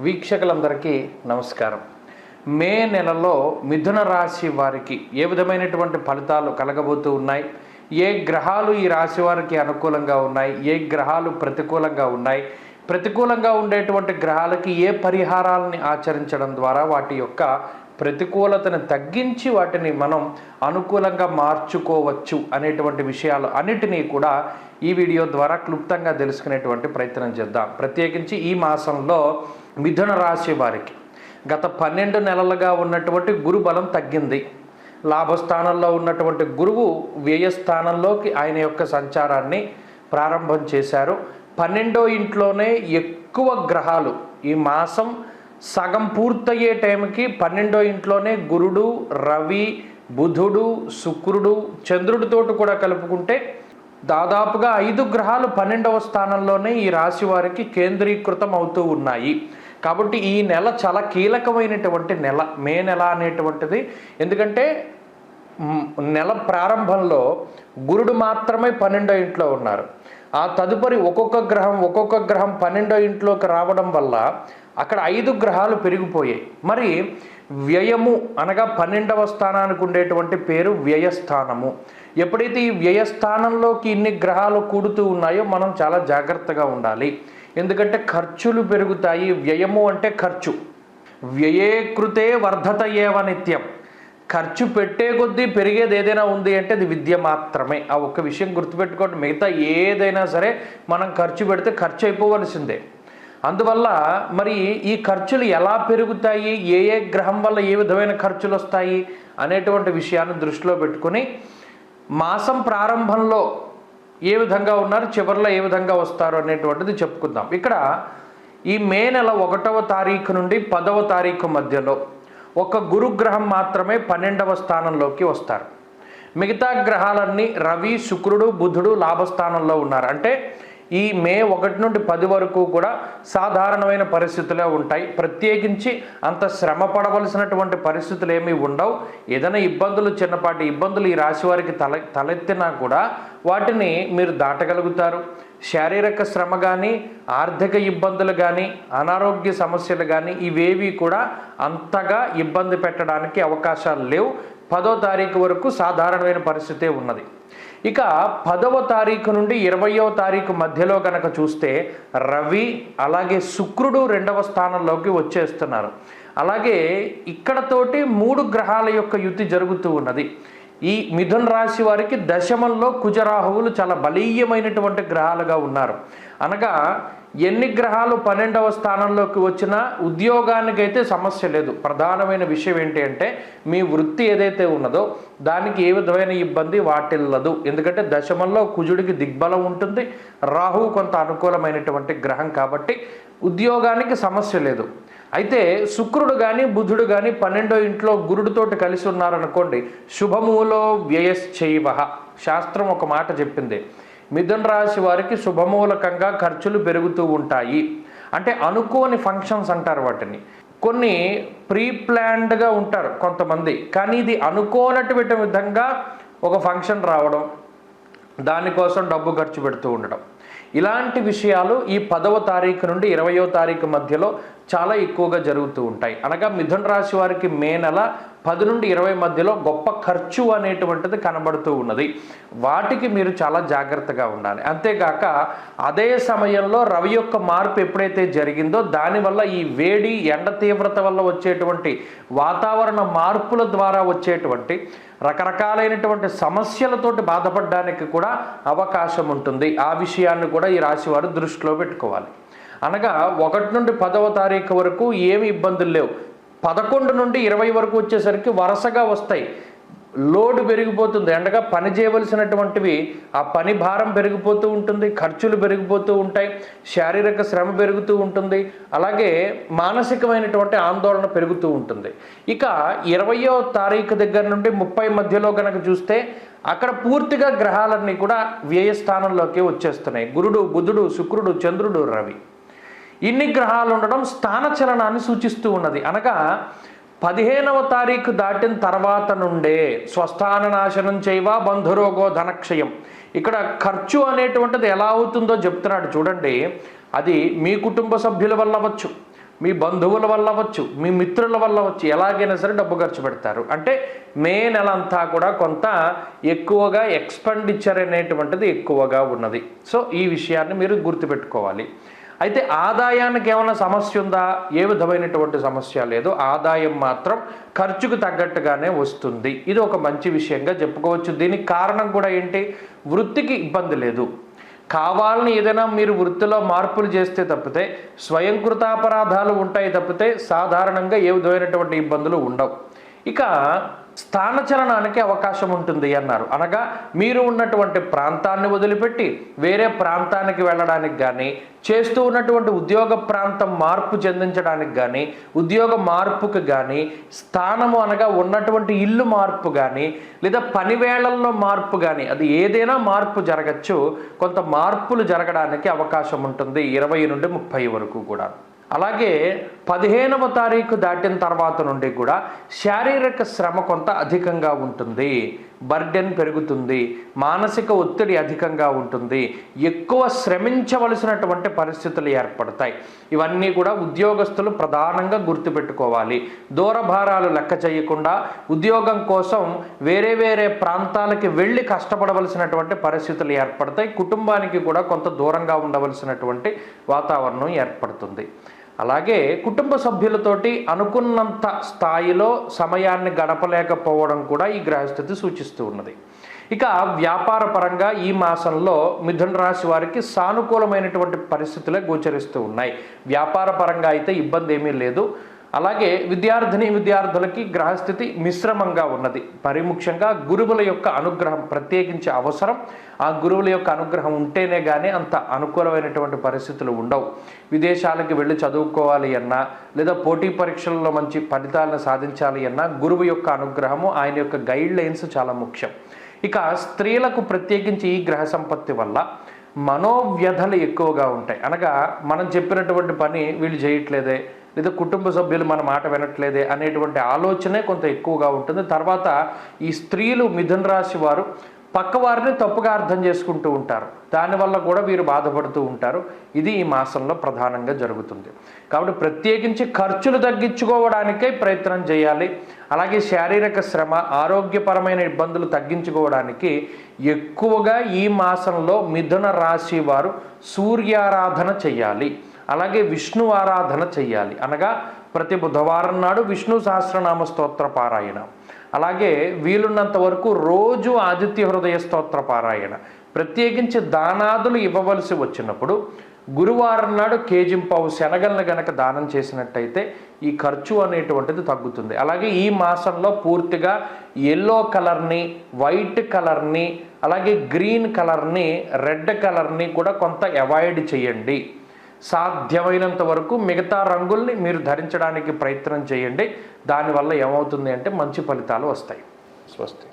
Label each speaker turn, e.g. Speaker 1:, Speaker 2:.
Speaker 1: వీక్షకులందరికీ నమస్కారం. మే నెలలో మిథున రాశి వారికి ఏ విధమైనటువంటి ఫలితాలు కలగబోతూ ఉన్నాయి? ఏ గ్రహాలు ఈ రాశి వారికి అనుకూలంగా ఉన్నాయి? ఏ గ్రహాలు ప్రతికూలంగా ఉన్నాయి? ప్రతికూలంగా ఉండేటువంటి గ్రహాలకి ఏ పరిహారాలని ఆచరించడం ద్వారా వాటి యొక్క ప్రతికూలతను తగ్గించి వాటిని మనం అనుకూలంగా మార్చుకోవచ్చు అనేటువంటి విషయాలు అన్నిటినీ కూడా ఈ వీడియో ద్వారా క్లుప్తంగా తెలుసుకునేటువంటి ప్రయత్నం చేద్దాం. ప్రత్యేకించి ఈ మాసంలో మిథున రాశి వారికి. గత పన్నెండు నెలలుగా ఉన్నటువంటి గురు బలం తగ్గింది. లాభస్థానంలో ఉన్నటువంటి గురువు వ్యయస్థానంలోకి ఆయన యొక్క సంచారాన్ని ప్రారంభం చేశారు. పన్నెండో ఇంట్లోనే ఎక్కువ గ్రహాలు ఈ మాసం సగం పూర్తయ్యే టైంకి పన్నెండో ఇంట్లోనే గురుడు రవి బుధుడు శుక్రుడు చంద్రుడితోటి కూడా కలుపుకుంటే దాదాపుగా ఐదు గ్రహాలు పన్నెండవ స్థానంలోనే ఈ రాశి వారికి కేంద్రీకృతం అవుతూ ఉన్నాయి. కాబట్టి ఈ నెల చాలా కీలకమైనటువంటి నెల మే నెల అనేటువంటిది. ఎందుకంటే నెల ప్రారంభంలో గురుడు మాత్రమే పన్నెండో ఇంట్లో ఉన్నారు. ఆ తదుపరి ఒక్కొక్క గ్రహం ఒక్కొక్క గ్రహం పన్నెండో ఇంట్లోకి రావడం వల్ల అక్కడ ఐదు గ్రహాలు పెరిగిపోయాయి. మరి వ్యయము అనగా పన్నెండవ స్థానానికి ఉండేటువంటి పేరు వ్యయస్థానము. ఎప్పుడైతే ఈ వ్యయస్థానంలోకి ఇన్ని గ్రహాలు కూడుతూ ఉన్నాయో మనం చాలా జాగ్రత్తగా ఉండాలి. ఎందుకంటే ఖర్చులు పెరుగుతాయి వ్యయము అంటే ఖర్చు. వ్యయే కృతే వర్ధత ఏవ నిత్యం. ఖర్చు పెట్టే కొద్దీ పెరిగేది ఏదైనా ఉంది అంటే అది విద్య మాత్రమే. ఆ ఒక్క విషయం గుర్తుపెట్టుకోండి. మిగతా ఏదైనా సరే మనం ఖర్చు పెడితే ఖర్చు అయిపోవలసిందే. అందువల్ల మరి ఈ ఖర్చులు ఎలా పెరుగుతాయి? ఏ ఏ గ్రహం వల్ల ఏ విధమైన ఖర్చులు వస్తాయి? అనేటువంటి విషయాన్ని దృష్టిలో పెట్టుకుని మాసం ప్రారంభంలో ఏ విధంగా ఉన్నారు చివరిలో ఏ విధంగా వస్తారు అనేటువంటిది చెప్పుకుందాం. ఇక్కడ ఈ మే నెల ఒకటవ తారీఖు నుండి పదవ తారీఖు మధ్యలో ఒక గురుగ్రహం మాత్రమే పన్నెండవ స్థానంలోకి వస్తారు. మిగతా గ్రహాలన్నీ రవి శుక్రుడు బుధుడు లాభస్థానంలో ఉన్నారు. అంటే ఈ మే ఒకటి నుండి పది వరకు కూడా సాధారణమైన పరిస్థితులే ఉంటాయి. ప్రత్యేకించి అంత శ్రమ పడవలసినటువంటి పరిస్థితులు ఏమీ ఉండవు. ఏదైనా ఇబ్బందులు చిన్నపాటి ఇబ్బందులు ఈ రాశి వారికి తల తలెత్తినా కూడా వాటిని మీరు దాటగలుగుతారు. శారీరక శ్రమ కానీ ఆర్థిక ఇబ్బందులు కానీ అనారోగ్య సమస్యలు కానీ ఇవేవి కూడా అంతగా ఇబ్బంది పెట్టడానికి అవకాశాలు లేవు. పదో తారీఖు వరకు సాధారణమైన పరిస్థితే ఉన్నది. ఇక పదవ తారీఖు నుండి ఇరవయో తారీఖు మధ్యలో కనుక చూస్తే రవి అలాగే శుక్రుడు రెండవ స్థానంలోకి వచ్చేస్తున్నారు. అలాగే ఇక్కడతోటి మూడు గ్రహాల యొక్క యుద్ధి జరుగుతూ ఉన్నది. ఈ మిథున్ రాశి వారికి దశమంలో కుజరాహువులు చాలా బలీయమైనటువంటి గ్రహాలుగా ఉన్నారు. అనగా ఎన్ని గ్రహాలు పన్నెండవ స్థానంలోకి వచ్చినా ఉద్యోగానికైతే సమస్య లేదు. ప్రధానమైన విషయం ఏంటి అంటే మీ వృత్తి ఏదైతే ఉన్నదో దానికి ఏ విధమైన ఇబ్బంది వాటిల్లదు. ఎందుకంటే దశమంలో కుజుడికి దిగ్బలం ఉంటుంది. రాహువు కొంత అనుకూలమైనటువంటి గ్రహం కాబట్టి ఉద్యోగానికి సమస్య లేదు. అయితే శుక్రుడు కానీ బుధుడు కానీ పన్నెండో ఇంట్లో గురుడితోటి కలిసి ఉన్నారనుకోండి శుభములో వ్యయశ్చైవ. శాస్త్రం ఒక మాట చెప్పింది. మిథున రాశి వారికి శుభమూలకంగా ఖర్చులు పెరుగుతూ ఉంటాయి. అంటే అనుకోని ఫంక్షన్స్ అంటారు వాటిని. కొన్ని ప్రీ ప్లాన్డ్గా ఉంటారు కొంతమంది. కానీ ఇది అనుకోనటువంటి విధంగా ఒక ఫంక్షన్ రావడం దానికోసం డబ్బు ఖర్చు పెడుతూ ఉండడం. ఇలాంటి విషయాలు ఈ పదవ తారీఖు నుండి ఇరవయో తారీఖు మధ్యలో చాలా ఎక్కువగా జరుగుతూ ఉంటాయి. అనగా మిథున రాశి వారికి మే నెల పది నుండి ఇరవై మధ్యలో గొప్ప ఖర్చు అనేటువంటిది కనబడుతూ ఉన్నది. వాటికి మీరు చాలా జాగ్రత్తగా ఉండాలి. అంతేగాక అదే సమయంలో రవి యొక్క మార్పు ఎప్పుడైతే జరిగిందో దానివల్ల ఈ వేడి ఎండ తీవ్రత వల్ల వచ్చేటువంటి వాతావరణ మార్పుల ద్వారా వచ్చేటువంటి రకరకాలైనటువంటి సమస్యలతోటి బాధపడడానికి కూడా అవకాశం ఉంటుంది. ఆ విషయాన్ని కూడా ఈ రాశివారు దృష్టిలో పెట్టుకోవాలి. అనగా ఒకటి నుండి పదవ తారీఖు వరకు ఏమి ఇబ్బందులు లేవు. పదకొండు నుండి ఇరవై వరకు వచ్చేసరికి వరుసగా వస్తాయి. లోడ్ పెరిగిపోతుంది. ఎండగా పని చేయవలసినటువంటివి ఆ పని భారం పెరిగిపోతూ ఉంటుంది ఖర్చులు పెరిగిపోతూ ఉంటాయి శారీరక శ్రమ పెరుగుతూ ఉంటుంది అలాగే మానసికమైనటువంటి ఆందోళన పెరుగుతూ ఉంటుంది. ఇక ఇరవయో తారీఖు దగ్గర నుండి ముప్పై మధ్యలో కనుక చూస్తే అక్కడ పూర్తిగా గ్రహాలన్నీ కూడా వ్యయస్థానంలోకి వచ్చేస్తున్నాయి. గురుడు బుధుడు శుక్రుడు చంద్రుడు రవి. ఇన్ని గ్రహాలు ఉండడం స్థానచలనాన్ని సూచిస్తూ ఉన్నది. అనగా పదిహేనవ తారీఖు దాటిన తర్వాత నుండే స్వస్థాన నాశనం చేయవా బంధురోగో ధనక్షయం. ఇక్కడ ఖర్చు అనేటువంటిది ఎలా అవుతుందో చెప్తున్నాడు చూడండి. అది మీ కుటుంబ సభ్యుల వల్ల అవ్వచ్చు మీ బంధువుల వల్ల అవ్వచ్చు మీ మిత్రుల వల్ల వచ్చు ఎలాగైనా సరే డబ్బు ఖర్చు పెడతారు. అంటే మే నెల అంతా కూడా కొంత ఎక్కువగా ఎక్స్పెండిచర్ అనేటువంటిది ఎక్కువగా ఉన్నది. సో ఈ విషయాన్ని మీరు గుర్తుపెట్టుకోవాలి. అయితే ఆదాయానికి ఏమైనా సమస్య ఉందా? ఏ విధమైనటువంటి సమస్య లేదు. ఆదాయం మాత్రం ఖర్చుకు తగ్గట్టుగానే వస్తుంది. ఇది ఒక మంచి విషయంగా చెప్పుకోవచ్చు. దీనికి కారణం కూడా ఏంటి? వృత్తికి ఇబ్బంది లేదు. కావాలని ఏదైనా మీరు వృత్తిలో మార్పులు చేస్తే తప్పితే స్వయంకృతాపరాధాలు ఉంటాయి తప్పితే సాధారణంగా ఏ విధమైనటువంటి ఇబ్బందులు ఉండవు. ఇక స్థానచలనానికి అవకాశం ఉంటుంది అన్నారు. అనగా మీరు ఉన్నటువంటి ప్రాంతాన్ని వదిలిపెట్టి వేరే ప్రాంతానికి వెళ్ళడానికి కానీ చేస్తూ ఉన్నటువంటి ఉద్యోగ ప్రాంతం మార్పు చెందించడానికి కానీ ఉద్యోగ మార్పుకు కానీ స్థానము అనగా ఉన్నటువంటి ఇల్లు మార్పు కానీ లేదా పనివేళల్లో మార్పు కానీ అది ఏదైనా మార్పు జరగచ్చు. కొంత మార్పులు జరగడానికి అవకాశం ఉంటుంది. ఇరవై నుండి ముప్పై వరకు కూడా. అలాగే పదిహేనవ తారీఖు దాటిన తర్వాత నుండి కూడా శారీరక శ్రమ కొంత అధికంగా ఉంటుంది. బర్డెన్ పెరుగుతుంది. మానసిక ఒత్తిడి అధికంగా ఉంటుంది. ఎక్కువ శ్రమించవలసినటువంటి పరిస్థితులు ఏర్పడతాయి. ఇవన్నీ కూడా ఉద్యోగస్తులు ప్రధానంగా గుర్తుపెట్టుకోవాలి. దూరభారాలు లెక్క చేయకుండా ఉద్యోగం కోసం వేరే వేరే ప్రాంతాలకి వెళ్ళి కష్టపడవలసినటువంటి పరిస్థితులు ఏర్పడతాయి. కుటుంబానికి కూడా కొంత దూరంగా ఉండవలసినటువంటి వాతావరణం ఏర్పడుతుంది. అలాగే కుటుంబ సభ్యులతోటి అనుకున్నంత స్థాయిలో సమయాన్ని గడపలేకపోవడం కూడా ఈ గ్రహస్థితి సూచిస్తూ ఉన్నది. ఇక వ్యాపార పరంగా ఈ మాసంలో మిథున రాశి వారికి సానుకూలమైనటువంటి పరిస్థితులే గోచరిస్తూ ఉన్నాయి. వ్యాపార పరంగా అయితే ఇబ్బంది ఏమీ లేదు. అలాగే విద్యార్థిని విద్యార్థులకి గ్రహస్థితి మిశ్రమంగా ఉన్నది. మరి ముఖ్యంగా గురువుల యొక్క అనుగ్రహం ప్రత్యేకించి అవసరం. ఆ గురువుల యొక్క అనుగ్రహం ఉంటేనే కానీ అంత అనుకూలమైనటువంటి పరిస్థితులు ఉండవు. విదేశాలకు వెళ్ళి చదువుకోవాలి అన్నా లేదా పోటీ పరీక్షల్లో మంచి ఫలితాలను సాధించాలి అన్నా గురువు యొక్క అనుగ్రహము ఆయన యొక్క గైడ్ లైన్స్ చాలా ముఖ్యం. ఇక స్త్రీలకు ప్రత్యేకించి ఈ గ్రహ సంపత్తి వల్ల మనోవ్యధలు ఎక్కువగా ఉంటాయి. అనగా మనం చెప్పినటువంటి పని వీళ్ళు చేయట్లేదే లేదా కుటుంబ సభ్యులు మన మాట వినట్లేదే అనేటువంటి ఆలోచనే కొంత ఎక్కువగా ఉంటుంది. తర్వాత ఈ స్త్రీలు మిథున రాశి వారు పక్కవారిని తప్పుగా అర్థం చేసుకుంటూ ఉంటారు. దానివల్ల కూడా వీరు బాధపడుతూ ఉంటారు. ఇది ఈ మాసంలో ప్రధానంగా జరుగుతుంది. కాబట్టి ప్రత్యేకించి ఖర్చులు తగ్గించుకోవడానికే ప్రయత్నం చేయాలి. అలాగే శారీరక శ్రమ ఆరోగ్యపరమైన ఇబ్బందులు తగ్గించుకోవడానికి ఎక్కువగా ఈ మాసంలో మిథున రాశి వారు సూర్యారాధన చేయాలి. అలాగే విష్ణు ఆరాధన చెయ్యాలి. అనగా ప్రతి బుధవారం నాడు విష్ణు సహస్రనామ స్తోత్ర పారాయణ. అలాగే వీలున్నంత వరకు రోజు ఆదిత్య హృదయ స్తోత్ర పారాయణ. ప్రత్యేకించి దానాదులు ఇవ్వవలసి వచ్చినప్పుడు గురువారం నాడు కేజింపావు శనగలను గనక దానం చేసినట్టయితే ఈ ఖర్చు అనేటువంటిది తగ్గుతుంది. అలాగే ఈ మాసంలో పూర్తిగా ఎల్లో కలర్ని వైట్ కలర్ని అలాగే గ్రీన్ కలర్ని రెడ్ కలర్ని కూడా కొంత అవాయిడ్ చేయండి. సాధ్యమైనంత వరకు మిగతా రంగుల్ని మీరు ధరించడానికి ప్రయత్నం చేయండి. దానివల్ల ఏమవుతుంది అంటే మంచి ఫలితాలు వస్తాయి. స్వస్తి.